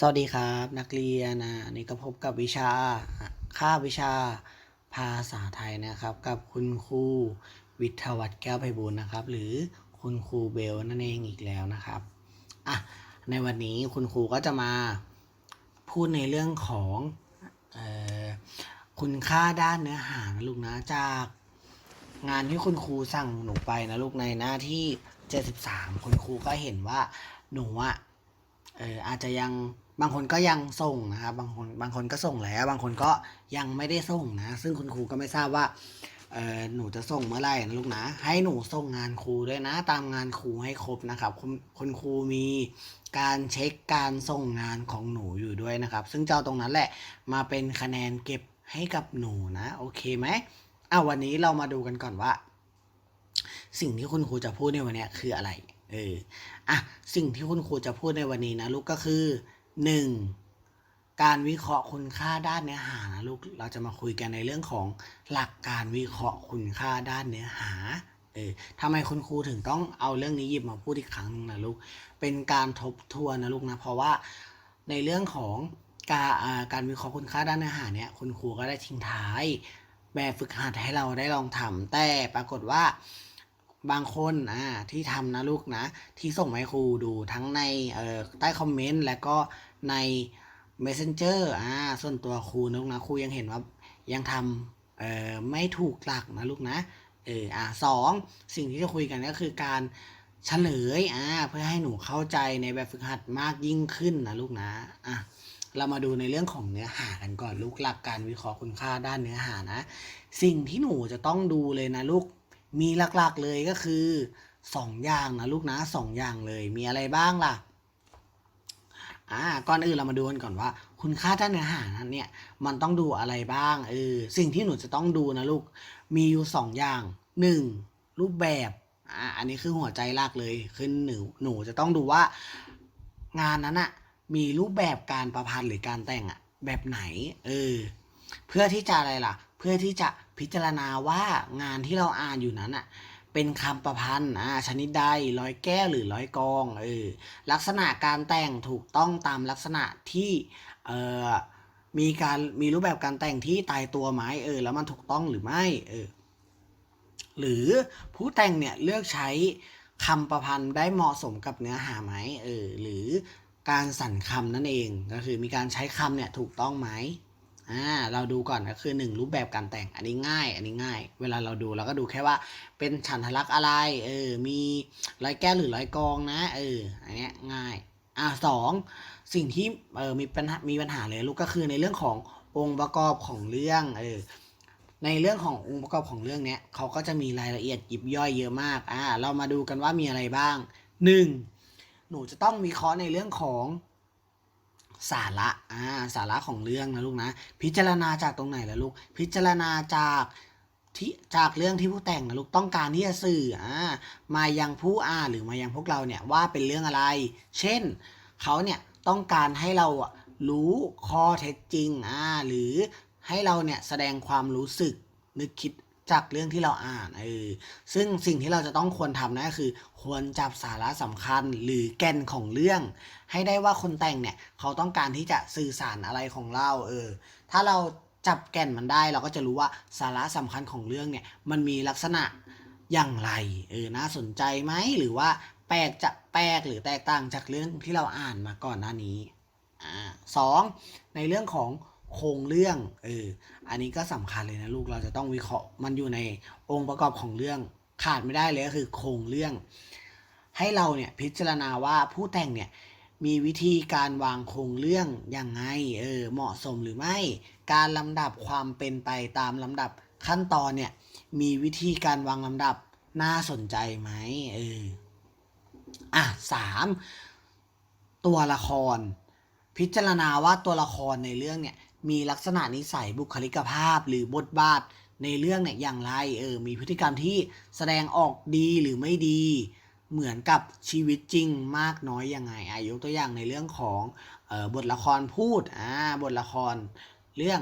สวัสดีครับนักเรียนนะนี่ก็พบกับวิชาค่าวิชาภาษาไทยนะครับ กับคุณครูวิทยาวัฒน์แก้วไพบูลนะครับ หรือคุณครูเบลนั่นเองอีกแล้วนะครับอะในวันนี้คุณครูก็จะมาพูดในเรื่องของออคุณค่าด้านเนื้อหานะลูกนะจากงานที่คุณครูสั่งหนูไปนะลูกในหน้าที่ 73 คุณครูก็เห็นว่าหนูอะเอออาจจะยัง บางคนก็ยังส่งนะครับบางคนบางคนก็ส่งแล้ว บางคนก็ยังไม่ได้ส่งนะ ซึ่งคุณครูก็ไม่ทราบว่าเออหนูจะส่งเมื่อไหร่นะลูกนะ ให้หนูส่งงานครูด้วยนะ ตามงานครูให้ครบนะครับคุณคุณครูมีการเช็คการส่งงานของหนูอยู่ด้วยนะครับ ซึ่งเจะเอาตรงนั้นแหละมาเป็นคะแนนเก็บให้กับหนูนะ โอเคไหมอะวันนี้เรามาดูกันก่อนว่า สิ่งที่คุณครูจะพูดในวันนี้คืออะไร เอออะสิ่งที่คุณครูจะพูดในวันนี้นะลูกก็คือ หนึ่งการวิเคราะห์คุณค่าด้านเนื้อหานะลูก เราจะมาคุยกันในเรื่องของหลักการวิเคราะห์คุณค่าด้านเนื้อหา เออทำไมคุณครูถึงต้องเอาเรื่องนี้หยิบมาพูดอีกครั้งนึงนะลูก เป็นการทบทวนนะลูกนะ เพราะว่าในเรื่องของการการวิเคราะห์คุณค่าด้านเนื้อหาเนี่ยคุณครูก็ได้ทิ้งท้ายแบบฝึกหัดให้เราได้ลองทำแต่ปรากฏว่าบางคนอ่าที่ทำนะลูกนะ ที่ส่งมาให้ครูดูทั้งในเอ่อใต้คอมเมนต์และก็ ใน Messenger อ่าส่วนตัวครูนะลูกนะครูยังเห็นว่ายังทำเอ่อไม่ถูกหลักนะลูกนะเอออ่าสองสิ่งที่จะคุยกันก็คือการเฉลยอ่าเพื่อให้หนูเข้าใจในแบบฝึกหัดมากยิ่งขึ้นนะลูกนะอะเรามาดูในเรื่องของเนื้อหากันก่อนลูกหลักการวิเคราะห์คุณค่าด้านเนื้อหานะ สิ่งที่หนูจะต้องดูเลยนะลูกมีหลักๆเลยก็คือสองอย่างนะลูกนะสองอย่างเลยมีอะไรบ้างล่ะ อ่าก่อนอื่นเรามาดูกันก่อนว่า คุณค่าด้านเนื้อหานั้นเนี่ยมันต้องดูอะไรบ้างเออสิ่งที่หนูจะต้องดูนะลูกมีอยู่สองอย่างหนึ่งรูปแบบอ่าอันนี้คือหัวใจหลักเลยคือหนูหนูจะต้องดูว่างานนั้นอะมีรูปแบบการประพันธ์หรือการแต่งอะแบบไหนเออเพื่อที่จะอะไรล่ะ เพื่อที่จะพิจารณาว่างานที่เราอ่านอยู่นั้นอะ เป็นคำประพันธ์อ่าชนิดใดร้อยแก้วหรือร้อยกองเออลักษณะการแต่งถูกต้องตามลักษณะที่เอ่อมีการมีรูปแบบการแต่งที่ตายตัวไหมเออแล้วมันถูกต้องหรือไม่เออหรือผู้แต่งเนี่ยเลือกใช้คำประพันธ์ได้เหมาะสมกับเนื้อหาไหมเออหรือการสั่นคำนั่นเองก็คือมีการใช้คำเนี่ยถูกต้องไหม อ่าเราดูก่อนก็คือหนึ่งรูปแบบการแต่งอันนี้ง่าย อันนี้ง่าย เวลาเราดูเราก็ดูแค่ว่าเป็นฉันทลักษณ์อะไรเออมีร้อยแก้วหรือร้อยกองนะเอออันเนี้ยง่ายอ่าสองสิ่งที่เออมีปัญหามีปัญหาเลยลูกก็คือในเรื่องขององค์ประกอบของเรื่องเออในเรื่องขององค์ประกอบของเรื่องเนี้ยเขาก็จะมีรายละเอียดยิบย่อยเยอะมากอ่าเรามาดูกันว่ามีอะไรบ้างหนึ่งหนูจะต้องวิเคราะห์ในเรื่องของ สาระอ่าสาระของเรื่องนะลูกนะ พิจารณาจากตรงไหนล่ะลูก พิจารณาจากที่จากเรื่องที่ผู้แต่งนะลูกต้องการที่จะสื่ออ่ามายังผู้อ่านหรือมายังพวกเราเนี่ยว่าเป็นเรื่องอะไร เช่นเขาเนี่ยต้องการให้เราอะรู้ข้อเท็จจริงอ่าหรือให้เราเนี่ยแสดงความรู้สึกนึกคิด จากเรื่องที่เราอ่านเออซึ่งสิ่งที่เราจะต้องควรทำนะคือ ควรจับสาระสำคัญหรือแก่นของเรื่อง ให้ได้ว่าคนแต่งเนี่ยเขาต้องการที่จะสื่อสารอะไรของเราเออถ้าเราจับแก่นมันได้เราก็จะรู้ว่าสาระสำคัญของเรื่องเนี่ยมันมีลักษณะอย่างไรเออน่าสนใจไหมหรือว่าแปลกจะแปลกหรือแตกต่างจากเรื่องที่เราอ่านมาก่อนหน้านี้อ่าสองในเรื่องของ โครงเรื่องเอออันนี้ก็สำคัญเลยนะลูกเราจะต้องวิเคราะห์มันอยู่ในองค์ประกอบของเรื่องขาดไม่ได้เลยก็คือโครงเรื่อง ให้เราเนี่ยพิจารณาว่าผู้แต่งเนี่ยมีวิธีการวางโครงเรื่องยังไงเออเหมาะสมหรือไม่ การลำดับความเป็นไปตามลำดับขั้นตอนเนี่ยมีวิธีการวางลำดับน่าสนใจไหมเอออะสามตัวละคร พิจารณาว่าตัวละครในเรื่องเนี่ย มีลักษณะนิสัยบุคลิกภาพหรือบทบาทในเรื่องเนี่ยอย่างไรเออมีพฤติกรรมที่แสดงออกดีหรือไม่ดี เหมือนกับชีวิตจริงมากน้อยยังไงอายกตัวอย่างในเรื่องของออบทละครพูดอ่าบทละครเรื่อง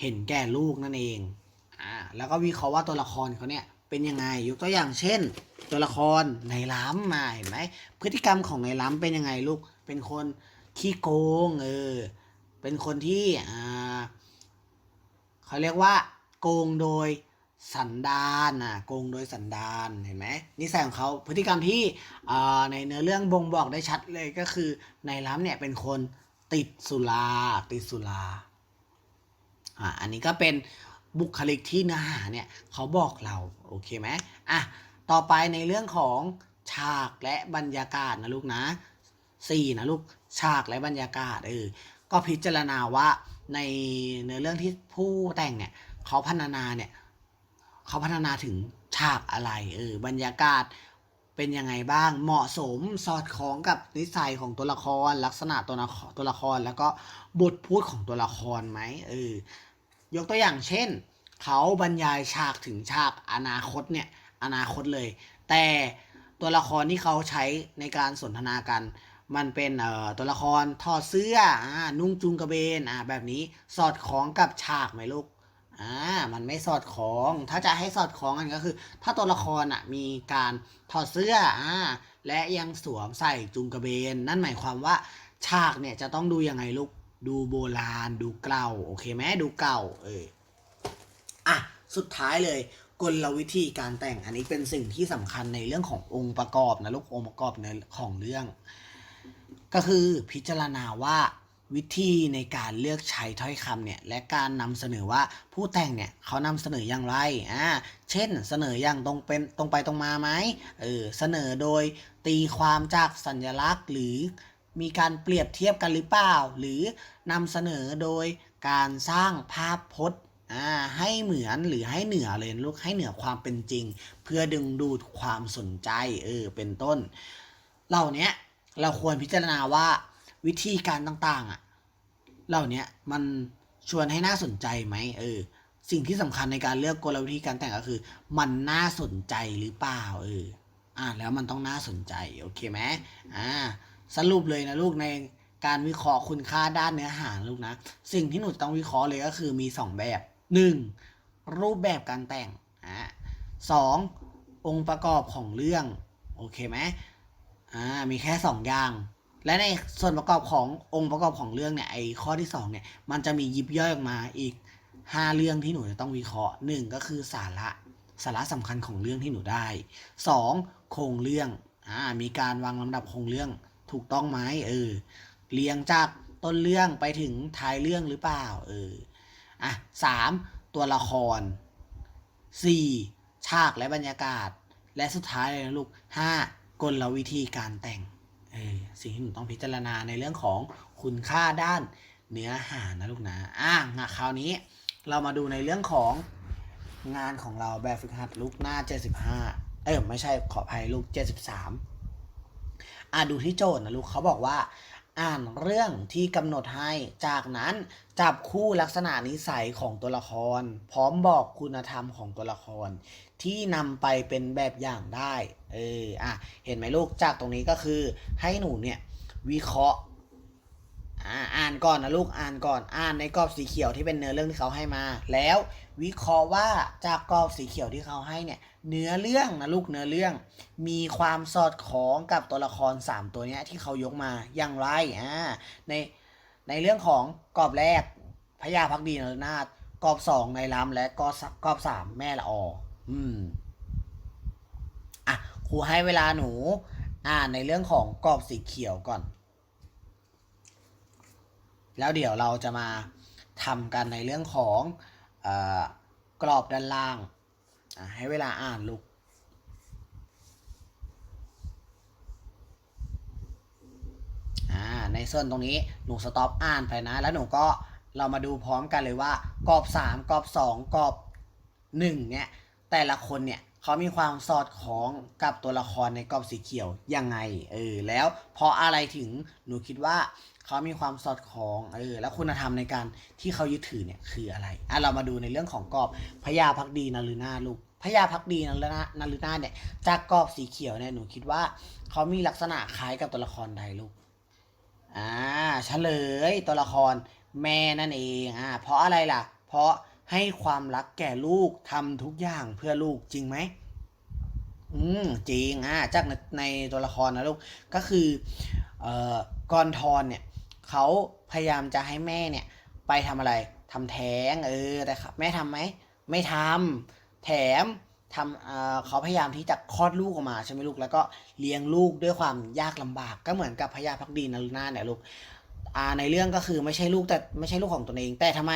เห็นแก่ลูกนั่นเองอ่าแล้วก็วิเคราะห์ว่าตัวละครเขาเนี่ยเป็นยังไงยกตัวอย่างเช่น ตัวละครในล้ำมาเห็นไหมพฤติกรรมของในล้ำเป็นยังไงลูกเป็นคนขี้โกงเออ เป็นคนที่อ่าเขาเรียกว่า โกงโดยสันดานอะโกงโดยสันดานเห็นไหมนิสัยของเขาพฤติกรรมที่ในเนื้อเรื่องบ่งบอกได้ชัดเลยก็คือในล้ำเนี่ยเป็นคนติดสุราติดสุราอ่าอันนี้ก็เป็นบุคลิกที่เนื้อหาเนี่ยเขาบอกเราโอเคไหมอะต่อไปในเรื่องของฉากและบรรยากาศนะลูกนะสี่นะลูกฉากและบรรยากาศเออ ก็พิจารณาว่าในเนื้อเรื่องที่ผู้แต่งเนี่ยเขาพัฒนาเนี่ยเขาพัฒนาถึงฉากอะไรเออบรรยากาศเป็นยังไงบ้างเหมาะสมสอดคล้องกับนิสัยของตัวละคร ลักษณะตัวละครตัวละครแล้วก็บทพูดของตัวละครไหมเออยกตัวอย่างเช่น เขาบรรยายฉากถึงฉากอนาคตเนี่ยอนาคตเลย แต่ตัวละครที่เขาใช้ในการสนทนากัน มันเป็นตัวละครถอดเสื้ออนุ่งจุงกระเบนอ่าแบบนี้สอดคล้องกับฉากไหมลูกอ่ามันไม่สอดคล้อง ถ้าจะให้สอดคล้องกันก็คือ ถ้าตัวละครอะมีการถอดเสื้ออ่าและยังสวมใส่จุงกระเบน นั่นหมายความว่าฉากเนี่ยจะต้องดูยังไงลูกดูโบราณดูเก่าโอเคไหมดูเก่าเอออะสุดท้ายเลยกลวิธีการแต่งอันนี้เป็นสิ่งที่สำคัญในเรื่องขององค์ประกอบนะลูกองค์ประกอบในของเรื่อง ก็คือพิจารณาว่าวิธีในการเลือกใช้ถ้อยคำเนี่ยและการนำเสนอว่าผู้แต่งเนี่ยเขานำเสนออย่างไรอ่าเช่นเสนออย่างตรงเป็นตรงไปตรงมาไหมเออเสนอโดยตีความจากสัญลักษณ์ หรือมีการเปรียบเทียบกันหรือเปล่า หรือนำเสนอโดยการสร้างภาพพจน์อ่าให้เหมือนหรือให้เหนือเลยลูกให้เหนือความเป็นจริง เพื่อดึงดูดความสนใจเออเป็นต้น เหล่านี้ เราควรพิจารณาว่าวิธีการต่าง ๆ อะ เหล่านี้มันชวนให้น่าสนใจไหมเออ สิ่งที่สำคัญในการเลือกกลวิธีการแต่งก็คือ มันน่าสนใจหรือเปล่าเอออ่าแล้วมันต้องน่าสนใจโอเคไหมอ่าสรุปเลยนะลูกในการวิเคราะห์คุณค่าด้านเนื้อหาลูกนะ สิ่งที่หนูต้องวิเคราะห์เลยก็คือมีสองแบบหนึ่งรูปแบบการแต่งอ่าสององค์ประกอบของเรื่อง โอเคไหม อ่ามีแค่สองอย่าง และในส่วนประกอบขององค์ประกอบของเรื่องเนี่ยไอ้ข้อที่สองเนี่ยมันจะมียิบย่อยออกมาอีกห้าเรื่องที่หนูจะต้องวิเคราะห์หนึ่งก็คือสาระสาระสำคัญของเรื่องที่หนูได้สองโครงเรื่องอ่ามีการวางลำดับโครงเรื่องถูกต้องไหมเออเรียงจากต้นเรื่องไปถึงท้ายเรื่องหรือเปล่าเอออะสามตัวละครสี่ฉากและบรรยากาศ และสุดท้ายเลยนะลูกห้า กลวิธีการแต่งสิ่งที่หนูต้องพิจารณาในเรื่องของคุณค่าด้านเนื้อหานะลูกนะอะงคราวนี้เรามาดูในเรื่องของงานของเราแบบฝึกหัดลูกหน้า 75 เออไม่ใช่ขออภัยลูก 73 อะดูที่โจทย์นะลูกเขาบอกว่า อ่านเรื่องที่กำหนดให้จากนั้นจับคู่ลักษณะนิสัยของตัวละคร พร้อมบอกคุณธรรมของตัวละคร ที่นำไปเป็นแบบอย่างได้ เอออะเห็นไหมลูกจากตรงนี้ก็คือให้หนูเนี่ยวิเคราะห์อ่านก่อนนะลูกอ่านก่อนอ่านในกรอบสีเขียวที่เป็นเนื้อเรื่องที่เขาให้มา แล้ววิเคราะห์ว่าจากกรอบสีเขียวที่เขาให้เนี่ยเนื้อเรื่องนะลูกเนื้อเรื่อง มีความสอดคล้องกับตัวละคร 3 ตัวเนี้ยที่เขายกมาอย่างไรอ่าในในเรื่องของกรอบแรกพญาพักดีนรนาถกรอบสองในล้ำและกรอบสกรอบสามแม่ละอออืม ครูให้เวลาหนูอ่านในเรื่องของกรอบสีเขียวก่อน แล้วเดี๋ยวเราจะมาทำกันในเรื่องของอกรอบด้านล่าง ให้เวลาอ่านลูกในส่วนตรงนี้หนูสต็อปอ่านไปนะ แล้วหนูก็เรามาดูพร้อมกันเลยว่ากรอบสามกรอบสองกรอบหนึ่งเนี่ย แต่ละคนเนี่ย เขามีความสอดคล้องกับตัวละครในกรอบสีเขียวยังไง เออ แล้วเพราะอะไรถึงหนูคิดว่าเขามีความสอดคล้อง เออ แล้วคุณธรรมในการที่เขายึดถือเนี่ยคืออะไร อะ เรามาดูในเรื่องของกรอบพญาพักดีนาลืนาลูกพญาพักดีนาลืนาถนลืนาเนี่ย จากกรอบสีเขียวเนี่ย หนูคิดว่าเขามีลักษณะคล้ายกับตัวละครใดลูก อ่าเฉลยตัวละครแม่นั่นเอง อ่า เพราะอะไรล่ะ เพราะ ให้ความรักแก่ลูกทำทุกอย่างเพื่อลูกจริงไหมอืมจริงอ่าจากในในตัวละครนะลูกก็คือเอ่อกรทรเนี่ยเขาพยายามจะให้แม่เนี่ยไปทำอะไรทำแท้งเออแต่ครับแม่ทำไหมไม่ทำแถมทำเอ่อเขาพยายามที่จะคลอดลูกออกมาใช่ไหมลูกแล้วก็เลี้ยงลูกด้วยความยากลำบากก็เหมือนกับพญาพักดีนารุนาเนี่ยลูก อ่าในเรื่องก็คือไม่ใช่ลูกแต่ไม่ใช่ลูกของตนเอง แต่ทำไม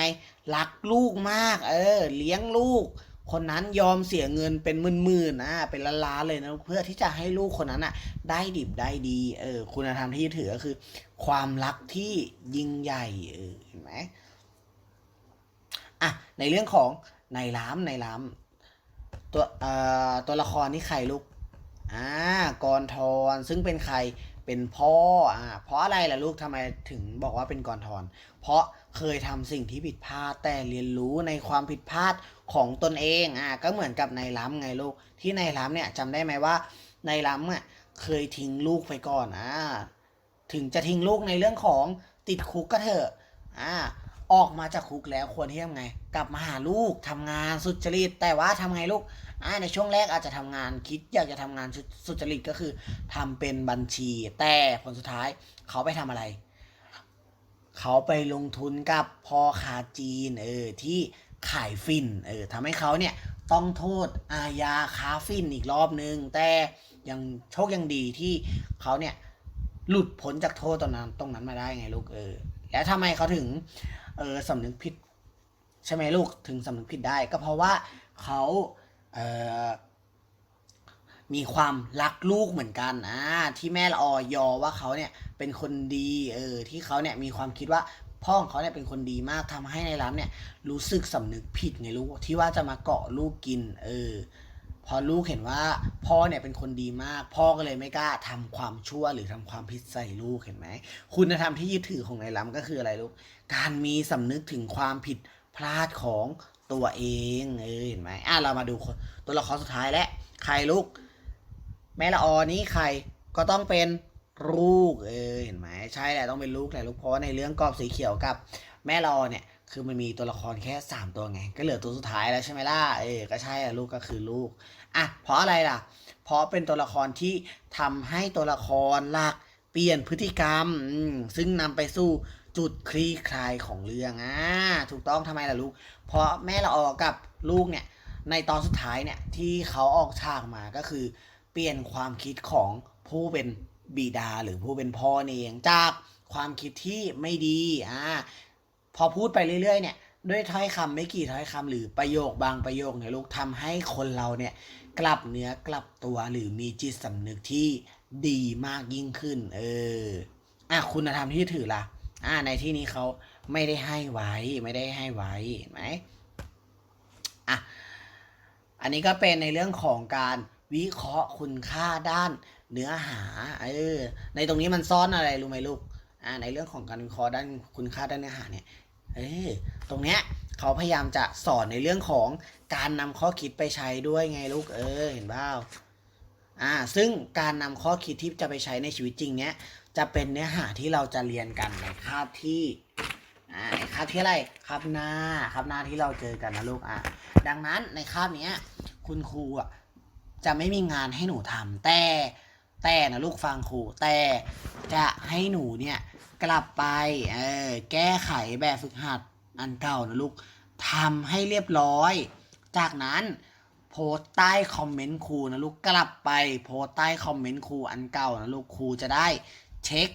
รักลูกมาก เออ เลี้ยงลูก คนนั้นยอมเสียเงินเป็นหมื่นๆนะเป็นล้านๆเลยนะเพื่อที่จะให้ลูกคนนั้นอะ ได้ดิบได้ดี เออ คุณธรรมที่ถือก็คือ ความรักที่ยิ่งใหญ่เออเห็นไหมอะในเรื่องของในล้ามในล้ามตัวเอ่อตัวละครนี่ใครลูกอ่ากรทรซึ่งเป็นใคร เป็นพ่ออ่าเพราะอะไรล่ะลูกทำไมถึงบอกว่าเป็นกรทรเพราะเคยทำสิ่งที่ผิดพลาดแต่เรียนรู้ในความผิดพลาดของตนเองอ่าก็เหมือนกับในล้ำไงลูกที่ในล้ำเนี่ยจำได้ไหมว่าในล้ำอะเคยทิ้งลูกไปก่อนอ่าถึงจะทิ้งลูกในเรื่องของติดคุกก็เถอะอ่า ออกมาจากคุกแล้วควรที่ทำไง กลับมาหาลูกทำงานสุจริต แต่ว่าทำไงลูกอ่าในช่วงแรกอาจจะทำงานคิดอยากจะทำงานสุจริตก็คือทำเป็นบัญชี แต่ผลสุดท้ายเขาไปทำอะไร เขาไปลงทุนกับพ่อค้าจีนเออที่ขายฟินเออทำให้เขาเนี่ยต้องโทษอาญาค้าฟินอีกรอบนึง แต่ยังโชคยังดีที่เขาเนี่ยหลุดพ้นจากโทษตรงนั้นตรงนั้นมาได้ไงลูกเออแล้วทำไมเขาถึง เออสำนึกผิด ใช่ไหมลูกถึงสำนึกผิดได้ ก็เพราะว่าเขาเออมีความรักลูกเหมือนกันอ่าที่แม่ละออยอว่าเขาเนี่ยเป็นคนดีเออที่เขาเนี่ยมีความคิดว่าพ่อของเขาเนี่ยเป็นคนดีมากทำให้ในร้านเนี่ยรู้สึกสำนึกผิดไงลูกที่ว่าจะมาเกาะลูกกิน เออ พอลูกเห็นว่าพ่อเนี่ยเป็นคนดีมาก พ่อก็เลยไม่กล้าทำความชั่วหรือทำความผิดใส่ลูกเห็นไหมคุณธรรมที่ยึดถือของในล้ำก็คืออะไรลูก การมีสำนึกถึงความผิดพลาดของตัวเองเออเห็นไหมอะเรามาดูตัวละครสุดท้ายและใครลูก แม่ละออนี้ใครก็ต้องเป็นลูกเออเห็นไหมใช่แหละต้องเป็นลูกแหละลูกเพราะในเรื่องกรอบสีเขียวกับ แม่ละออเนี่ย คือมันมีตัวละครแค่สามตัวไง ก็เหลือตัวสุดท้ายแล้วใช่ไหมล่ะ เออ ก็ใช่อะลูกก็คือลูก อะ เพราะอะไรล่ะ เพราะเป็นตัวละครที่ทำให้ตัวละครหลักเปลี่ยนพฤติกรรม ซึ่งนำไปสู่จุดคลี่คลายของเรื่องอ่าถูกต้องทำไมล่ะลูก เพราะแม่ละออกับลูกเนี่ย ในตอนสุดท้ายเนี่ยที่เขาออกฉากมาก็คือ เปลี่ยนความคิดของผู้เป็นบิดาหรือผู้เป็นพ่อเองจากความคิดที่ไม่ดี อ่า พอพูดไปเรื่อยๆเนี่ยด้วยถ้อยคำไม่กี่ถ้อยคำหรือประโยคบางประโยคเนี่ยลูกทำให้คนเราเนี่ยกลับเนื้อกลับตัวหรือมีจิตสำนึกที่ดีมากยิ่งขึ้น เอออะคุณธรรมที่ถือล่ะอ่าในที่นี้เขาไม่ได้ให้ไว้ไม่ได้ให้ไว้เห็นไหมอะอันนี้ก็เป็นในเรื่องของการวิเคราะห์คุณค่าด้านเนื้อหาเออในตรงนี้มันซ่อนอะไรรู้ไหมลูก อ่าในเรื่องของการวิเคราะห์ด้านคุณค่าด้านเนื้อหาเนี่ยเออตรงเนี้ยเขาพยายามจะสอนในเรื่องของการนำข้อคิดไปใช้ด้วยไงลูกเออเห็นเปล่าอ่าซึ่งการนำข้อคิดที่จะไปใช้ในชีวิตจริงเนี้ยจะเป็นเนื้อหาที่เราจะเรียนกันในคาบที่อ่าในคาบที่อะไรคาบหน้าคาบหน้าที่เราเจอกันนะลูกอะดังนั้นในคาบเนี้ยคุณครูอะจะไม่มีงานให้หนูทำแต่แต่นะลูกฟังครูแต่จะให้หนูเนี่ย กลับไปเออแก้ไขแบบฝึกหัดอันเก่านะลูกทำให้เรียบร้อย จากนั้นโพสใต้คอมเมนต์ครูนะลูกกลับไปโพสใต้คอมเมนต์ครูอันเก่านะลูกครูจะได้เช็ค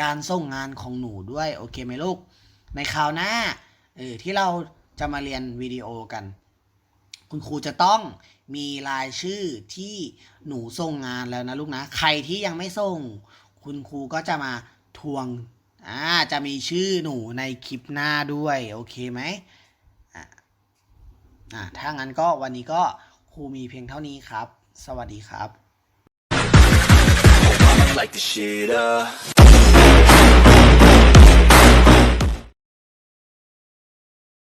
การส่งงานของหนูด้วยโอเคไหมลูก ในคราวหน้าเออที่เราจะมาเรียนวิดีโอกัน คุณครูจะต้องมีรายชื่อที่หนูส่งงานแล้วนะลูกนะ ใครที่ยังไม่ส่ง คุณครูก็จะมา วงอ่าจะมีชื่อหนูในคลิปหน้าด้วย โอเคไหมอ่าอ่าถ้างั้นก็วันนี้ก็ครูมีเพียงเท่านี้ครับ สวัสดีครับ